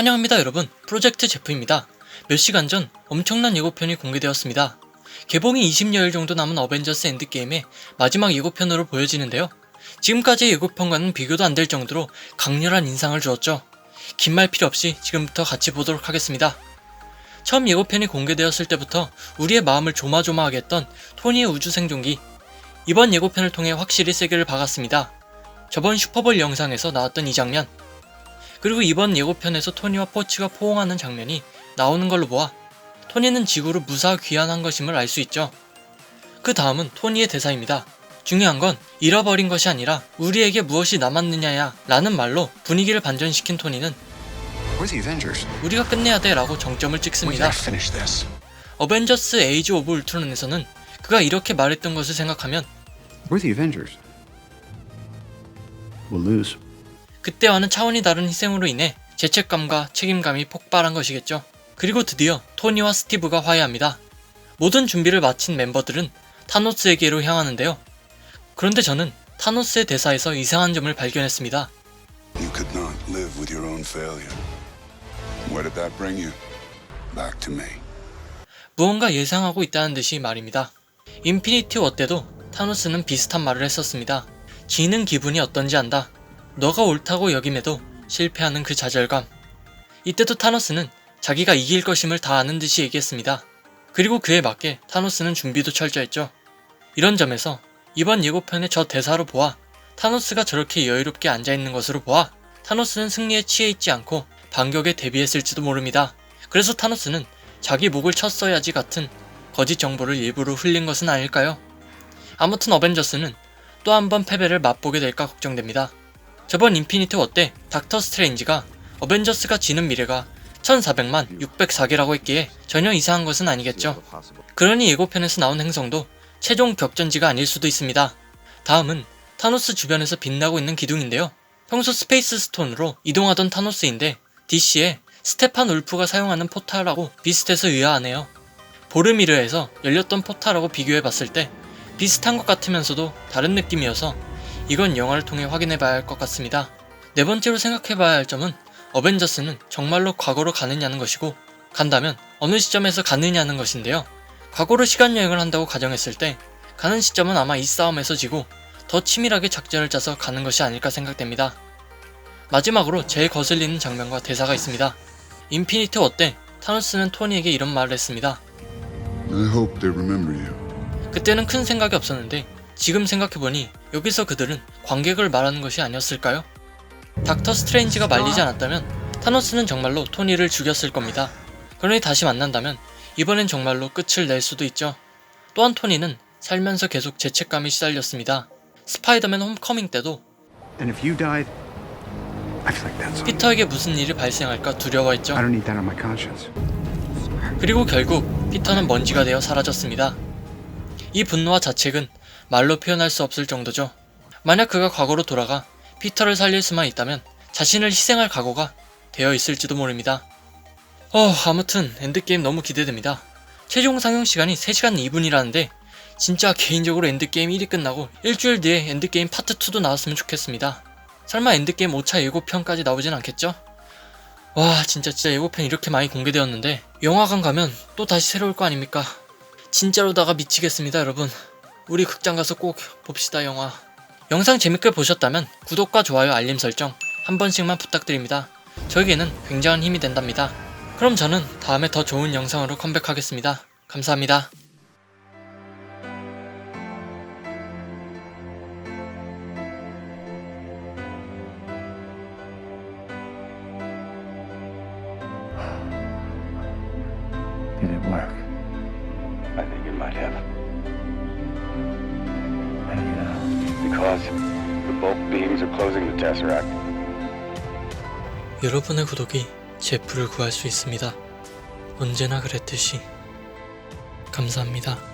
환영합니다 여러분. 프로젝트 제프입니다. 몇 시간 전 엄청난 예고편이 공개되었습니다. 개봉이 20여일 정도 남은 어벤져스 엔드게임의 마지막 예고편으로 보여지는데요. 지금까지의 예고편과는 비교도 안 될 정도로 강렬한 인상을 주었죠. 긴 말 필요 없이 지금부터 같이 보도록 하겠습니다. 처음 예고편이 공개되었을 때부터 우리의 마음을 조마조마하게 했던 토니의 우주 생존기. 이번 예고편을 통해 확실히 세계를 박았습니다. 저번 슈퍼볼 영상에서 나왔던 이 장면 그리고 이번 예고편에서 토니와 포치가 포옹하는 장면이 나오는 걸로 보아 토니는 지구로 무사 귀환한 것임을 알 수 있죠. 그 다음은 토니의 대사입니다. 중요한 건 잃어버린 것이 아니라 우리에게 무엇이 남았느냐야 라는 말로 분위기를 반전시킨 토니는. 우리가 끝내야 돼 라고 정점을 찍습니다. 어벤져스 에이지 오브 울트론에서는 그가 이렇게 말했던 것을 생각하면 We're the Avengers. We'll lose. 그때와는 차원이 다른 희생으로 인해 죄책감과 책임감이 폭발한 것이겠죠. 그리고 드디어 토니와 스티브가 화해합니다. 모든 준비를 마친 멤버들은 타노스에게로 향하는데요. 그런데 저는 타노스의 대사에서 이상한 점을 발견했습니다. You could not live with your own failure. Where did that bring you? Back to me. 무언가 예상하고 있다는 듯이 말입니다. 인피니티 워 때도 타노스는 비슷한 말을 했었습니다. 지는 기분이 어떤지 안다. 너가 옳다고 여김에도 실패하는 그 좌절감. 이때도 타노스는 자기가 이길 것임을 다 아는 듯이 얘기했습니다. 그리고 그에 맞게 타노스는 준비도 철저했죠. 이런 점에서 이번 예고편의 저 대사로 보아 타노스가 저렇게 여유롭게 앉아있는 것으로 보아 타노스는 승리에 취해 있지 않고 반격에 대비했을지도 모릅니다. 그래서 타노스는 자기 목을 쳤어야지 같은 거짓 정보를 일부러 흘린 것은 아닐까요? 아무튼 어벤져스는 또 한 번 패배를 맛보게 될까 걱정됩니다. 저번 인피니트 워 때 닥터 스트레인지가 어벤져스가 지는 미래가 1400만 604개라고 했기에 전혀 이상한 것은 아니겠죠. 그러니 예고편에서 나온 행성도 최종 격전지가 아닐 수도 있습니다. 다음은 타노스 주변에서 빛나고 있는 기둥인데요. 평소 스페이스 스톤으로 이동하던 타노스인데 DC의 스테판 울프가 사용하는 포탈하고 비슷해서 의아하네요. 보르미르에서 열렸던 포탈하고 비교해봤을 때 비슷한 것 같으면서도 다른 느낌이어서 이건 영화를 통해 확인해봐야 할 것 같습니다. 네 번째로 생각해봐야 할 점은 어벤져스는 정말로 과거로 가느냐는 것이고 간다면 어느 시점에서 가느냐는 것인데요. 과거로 시간 여행을 한다고 가정했을 때 가는 시점은 아마 이 싸움에서 지고 더 치밀하게 작전을 짜서 가는 것이 아닐까 생각됩니다. 마지막으로 제일 거슬리는 장면과 대사가 있습니다. 인피니트 워때 타노스는 토니에게 이런 말을 했습니다. 그때는 큰 생각이 없었는데 지금 생각해보니 여기서 그들은 관객을 말하는 것이 아니었을까요? 닥터 스트레인지가 말리지 않았다면 타노스는 정말로 토니를 죽였을 겁니다. 그러니 다시 만난다면 이번엔 정말로 끝을 낼 수도 있죠. 또한 토니는 살면서 계속 죄책감이 시달렸습니다. 스파이더맨 홈커밍 때도 피터에게 무슨 일이 발생할까 두려워했죠. 그리고 결국 피터는 먼지가 되어 사라졌습니다. 이 분노와 자책은 말로 표현할 수 없을 정도죠. 만약 그가 과거로 돌아가 피터를 살릴 수만 있다면 자신을 희생할 각오가 되어 있을지도 모릅니다. 어, 아무튼 엔드게임 너무 기대됩니다. 최종 상영 시간이 3시간 2분이라는데 진짜 개인적으로 엔드게임 1이 끝나고 일주일 뒤에 엔드게임 파트 2도 나왔으면 좋겠습니다. 설마 엔드게임 5차 예고편까지 나오진 않겠죠? 와 진짜 진짜 예고편 이렇게 많이 공개되었는데 영화관 가면 또 다시 새로울 거 아닙니까? 진짜로다가 미치겠습니다 여러분. 우리 극장 가서 꼭 봅시다 영화. 영상 재밌게 보셨다면 구독과 좋아요 알림 설정 한 번씩만 부탁드립니다. 저에게는 굉장한 힘이 된답니다. 그럼 저는 다음에 더 좋은 영상으로 컴백하겠습니다. 감사합니다. Did it work? Know? Because the bulk beams are closing the Tesseract. 여러분의 구독이 제 불을 구할 수 있습니다 언제나 그랬듯이 감사합니다